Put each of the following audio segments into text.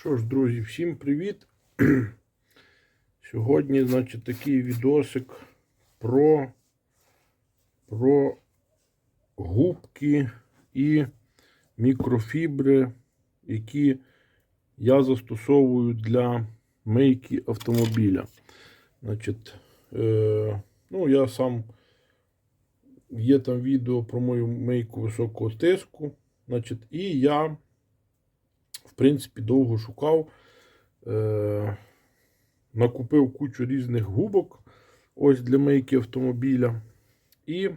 Що ж, друзі, всім привіт! Сьогодні, значить, такий відосик про про губки і мікрофібри, які я застосовую для мийки автомобіля. Значить, е, ну, я сам є там відео про мою мийку високого тиску. Значить, І я в принципі, довго шукав. Е, накупив кучу різних губок ось для мийки автомобіля. І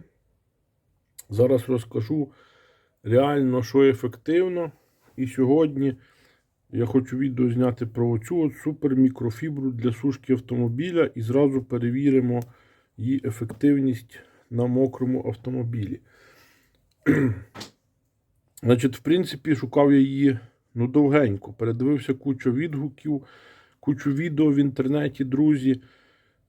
зараз розкажу реально, що ефективно. І сьогодні я хочу відео зняти про оцю от супермікрофібру для сушки автомобіля і зразу перевіримо її ефективність на мокрому автомобілі. Значить, в принципі, шукав я її ну, довгенько. Передивився кучу відгуків, кучу відео в інтернеті, друзі.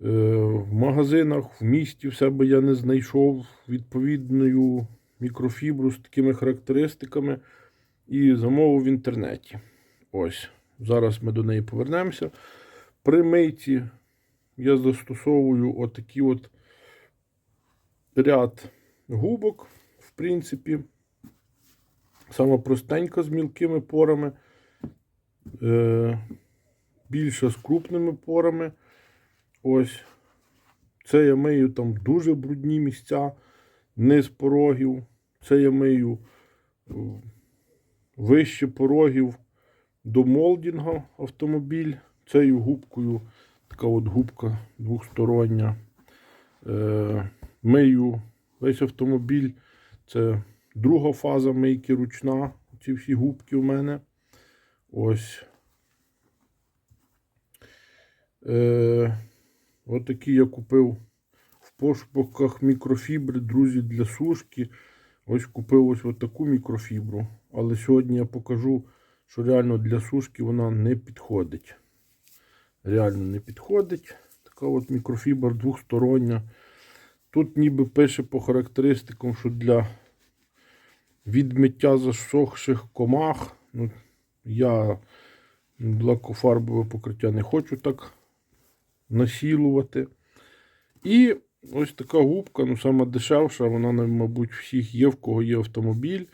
Е, В магазинах, в місті в себе я не знайшов відповідну мікрофібру з такими характеристиками і замовив в інтернеті. Ось, зараз ми до неї повернемося. При мийці я застосовую отакий от ряд губок, в принципі. Саме простенька з мілкими порами, е, більша з крупними порами. Ось. Це я мию там дуже брудні місця, низ порогів. Це я мию вище порогів до молдінга автомобіль. Цією губкою, така от губка двохстороння. Е, мию весь автомобіль. Це друга фаза мийки ручна. Ці всі губки у мене. Ось. Е, Отакі я купив в пошуках мікрофібри, друзі, для сушки. Ось купив ось таку мікрофібру. Але сьогодні я покажу, що реально для сушки вона не підходить. Реально не підходить. Така от мікрофібра двохстороння. Тут ніби пише по характеристикам, що для відмиття засохших комах. Ну, Я лакофарбове покриття не хочу так насілувати. І ось така губка, ну сама дешевша, вона, мабуть, всіх є, в кого є автомобіль.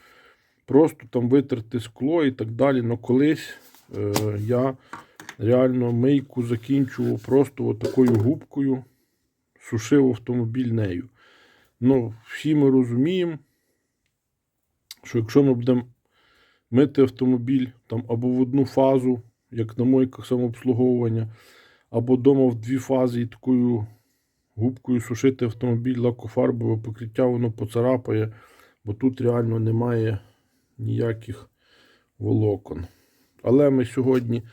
Просто там витерти скло і так далі. Но колись е, я реально мийку закінчував просто отакою губкою, сушив автомобіль нею. Ну, всі ми розуміємо, що якщо ми будемо мити автомобіль там або в одну фазу, як на мойках самообслуговування, або вдома в дві фази і такою губкою сушити автомобіль лакофарбове покриття, воно поцарапає, бо тут реально немає ніяких волокон. Але ми сьогодні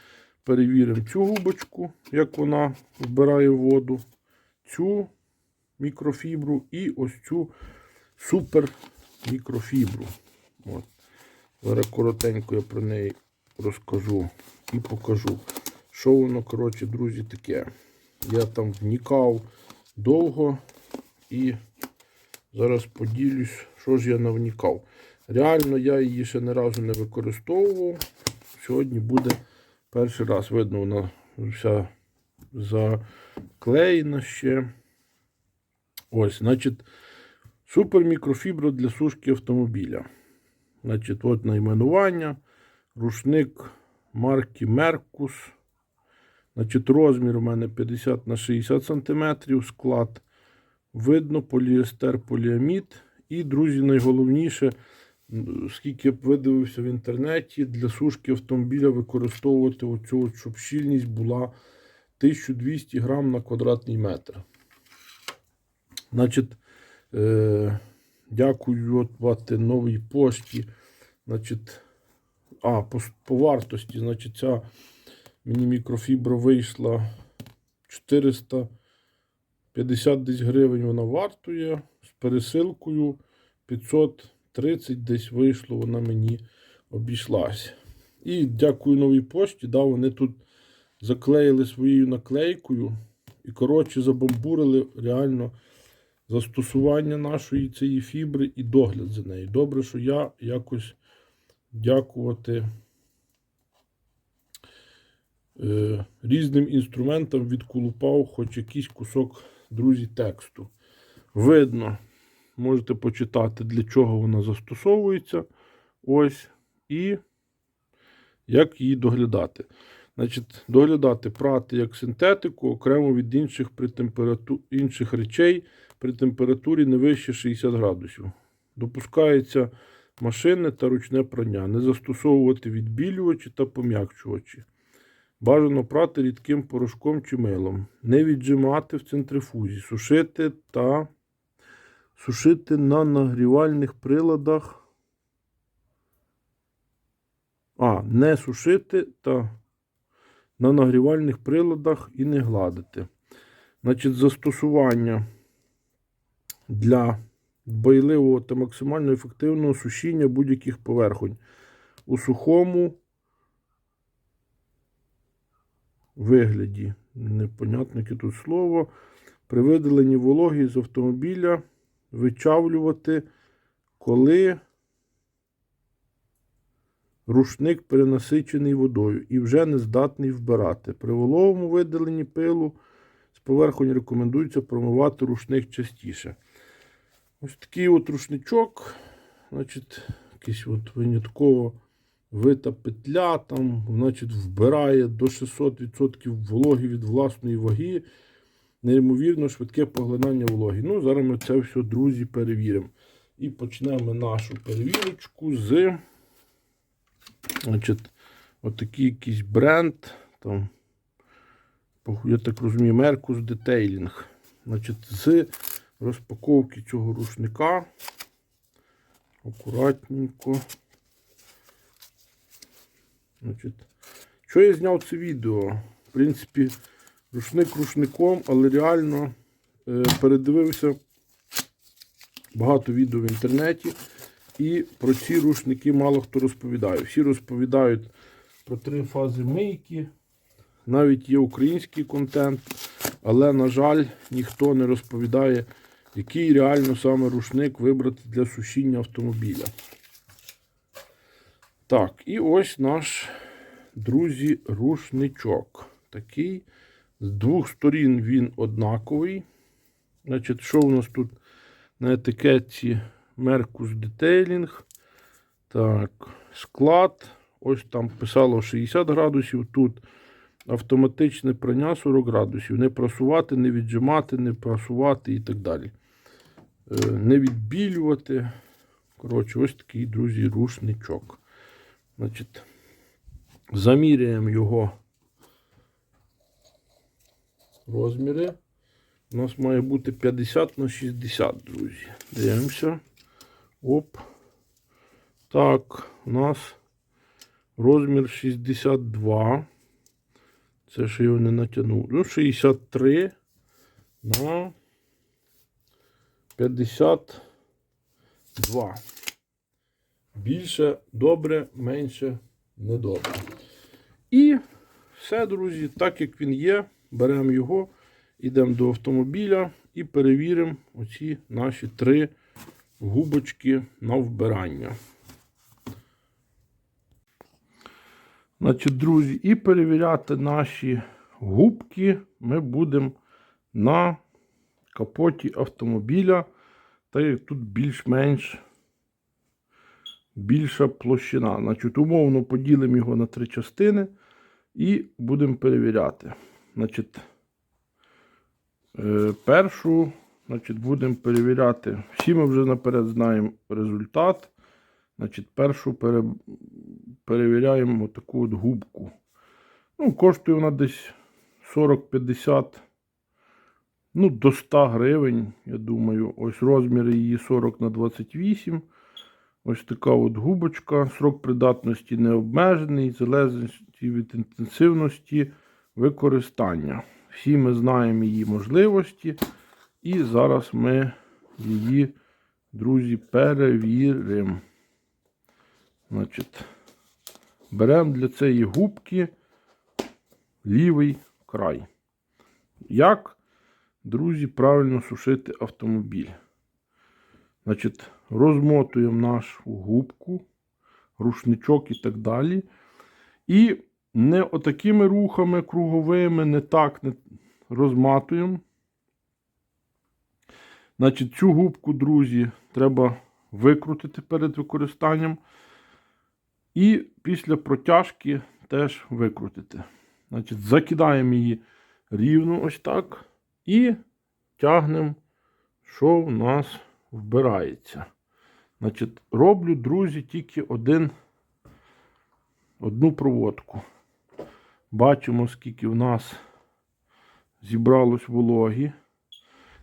перевіримо цю губочку, як вона вбирає воду, цю мікрофібру і ось цю супер мікрофібру. От. Зараз коротенько я про неї розкажу і покажу. Що воно, коротше, друзі, таке. Я там вникав довго і зараз поділюсь, що ж я навнікав. Реально, я її ще не разу не використовував. Сьогодні буде перший раз, видно, вона вся заклеєна ще. Ось, значить, супермікрофібра для сушки автомобіля. Значить, от найменування. Рушник марки Меркус. Значить, розмір у мене 50 на 60 см. Склад видно, поліестер, поліамід. І, друзі, найголовніше, скільки б видивився в інтернеті, для сушки автомобіля використовувати оцю, щоб щільність була 1200 грам на квадратний метр. Значить, е, дякую от, новій пошті. Значить, а, по, по вартості, значить, ця мені мікрофібра вийшла 450 десь гривень вона вартує. З пересилкою 530 десь вийшло, вона мені обійшлася. І дякую новій пошті. Да, вони тут заклеїли своєю наклейкою. І, коротше, забамбурили реально застосування нашої цієї фібри і догляд за нею. Добре, що я якось дякувати е, різним інструментам відколупав хоч якийсь кусок, друзі, тексту. Видно, можете почитати, для чого вона застосовується. Ось. І як її доглядати. Значить, доглядати прати як синтетику окремо від інших, при температу... інших речей при температурі не вище 60 градусів. Допускається машинне та ручне прання. Не застосовувати відбілювачі та пом'якчувачі. Бажано прати рідким порошком чи милом. Не віджимати в центрифузі, сушити та сушити на нагрівальних приладах. А, не сушити та на нагрівальних приладах і не гладити. Значить, застосування для дбайливого та максимально ефективного сушіння будь-яких поверхонь у сухому вигляді. Непонятне яке тут слово. При видаленні вологи з автомобіля вичавлювати, коли рушник перенасичений водою і вже не здатний вбирати. При вологому видаленні пилу з поверхонь рекомендується промивати рушник частіше. Ось такий от рушничок, значить, якийсь от винятково вита петля, там, значить, вбирає до 600% вологи від власної ваги. Неймовірно швидке поглинання вологи. Ну, зараз ми це все, друзі, перевіримо. І почнемо нашу перевірочку з Значить, отакий якийсь бренд. Там, я так розумію, Mercus Detailing. Значить, з розпаковки цього рушника. Акуратненько. Значить, що я зняв це відео? В принципі, рушник рушником, але реально е, передивився багато відео в інтернеті. І про ці рушники мало хто розповідає. Всі розповідають про три фази мийки. Навіть є український контент, але, на жаль, ніхто не розповідає, який реально саме рушник вибрати для сушіння автомобіля. Так, і ось наш, друзі, рушничок. Такий. З двох сторін він однаковий. Значить, що у нас тут на етикетці? Mercus Detailing. Так, склад. Ось там писало 60 градусів. Тут автоматичне прання 40 градусів. Не прасувати, не віджимати, не прасувати і так далі. Е, Не відбілювати. Коротше, ось такий, друзі, рушничок. Значить, заміряємо його розміри. У нас має бути 50 на 60, друзі. Дивимося. Оп. Так, у нас розмір 62. Це ж його не натягнув. Ну, 63 на 52. Більше добре, менше недобре. І все, друзі, так як він є, беремо його, йдемо до автомобіля і перевіримо оці наші три губочки на вбирання. Значить, друзі, і перевіряти наші губки ми будемо на капоті автомобіля. Так як тут більш-менш більша площина. Значить, умовно поділимо його на три частини і будемо перевіряти. Значить, е, першу Значить, будемо перевіряти. Всі ми вже наперед знаємо результат. Значить, першу пере... перевіряємо таку от губку. Ну, Коштує вона десь 40-50, ну, до 100 гривень, я думаю. Ось розміри її 40 на 28. Ось така от губочка. Срок придатності не обмежений, залежності від інтенсивності використання. Всі ми знаємо її можливості. І зараз ми її, друзі, перевіримо. Значить, беремо для цієї губки лівий край. Як, друзі, правильно сушити автомобіль? Значить, розмотуємо нашу губку, рушничок і так далі. І не отакими рухами круговими, не так не розматуємо. Значить, цю губку, друзі, треба викрутити перед використанням. І після протяжки теж викрутити. Значить, закидаємо її рівно ось так. І тягнемо, що в нас вбирається. Значить, роблю, друзі, тільки один, одну проводку. Бачимо, скільки в нас зібралось вологі.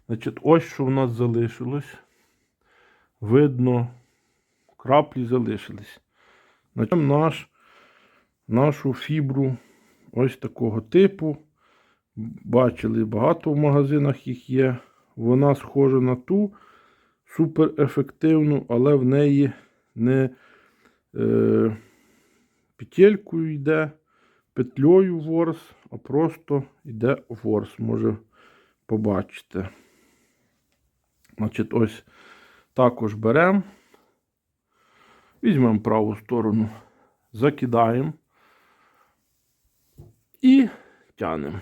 Значить, ось що в нас залишилось. Видно, краплі залишились. Значить, наш, нашу фібру ось такого типу. Бачили, багато в магазинах їх є. Вона схожа на ту супер ефективну, але в неї не е, петелькою йде, петлею ворс, а просто йде ворс. Може побачите. Значить, ось також беремо. Візьмемо праву сторону, закидаємо і тянемо.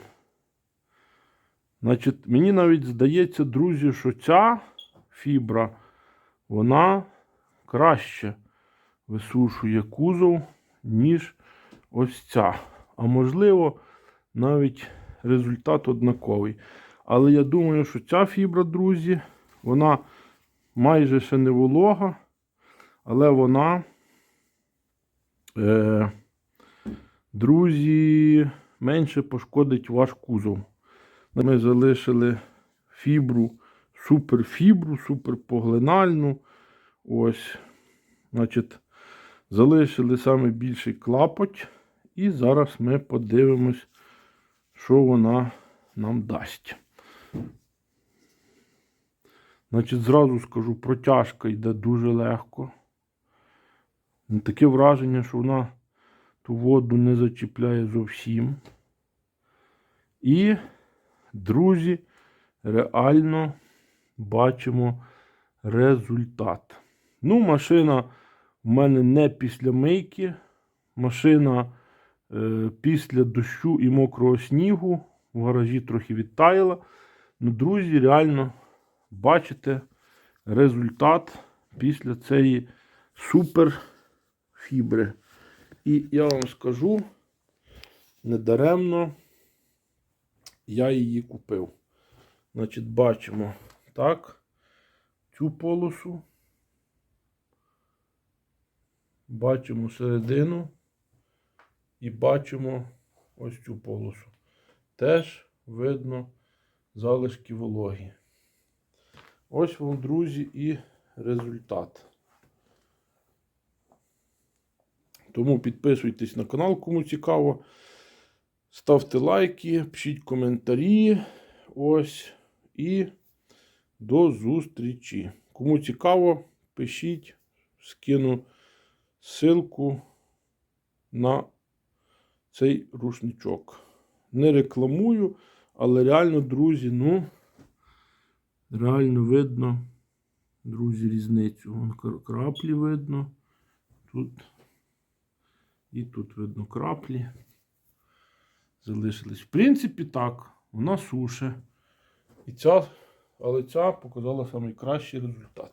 Значить, мені навіть здається, друзі, що ця фібра, вона краще висушує кузов, ніж ось ця. А можливо, навіть результат однаковий. Але я думаю, що ця фібра, друзі, вона майже ще не волога, але вона, е, друзі, менше пошкодить ваш кузов. Ми залишили фібру, суперфібру, суперпоглинальну. Ось, значить, залишили саме більший клапоть. І зараз ми подивимось, що вона нам дасть. Значить, зразу скажу, протяжка йде дуже легко. Таке враження, що вона ту воду не зачіпляє зовсім. І, друзі, реально бачимо результат. Ну, машина в мене не після мийки. Машина е, після дощу і мокрого снігу. В гаражі трохи відтаяла. Ну, друзі, реально бачите результат після цієї супер фібри. І я вам скажу, недаремно я її купив. Значить, бачимо так, цю полосу. Бачимо середину і бачимо ось цю полосу. Теж видно залишки вологі. Ось вам, друзі, і результат. Тому підписуйтесь на канал, кому цікаво. Ставте лайки, пишіть коментарі. Ось. І до зустрічі. Кому цікаво, пишіть, скину ссылку на цей рушничок. Не рекламую, але реально, друзі, ну, реально видно, друзі, різницю. Вон краплі видно. Тут і тут видно краплі. Залишились. В принципі, так, вона суше. І ця, але ця показала найкращий результат.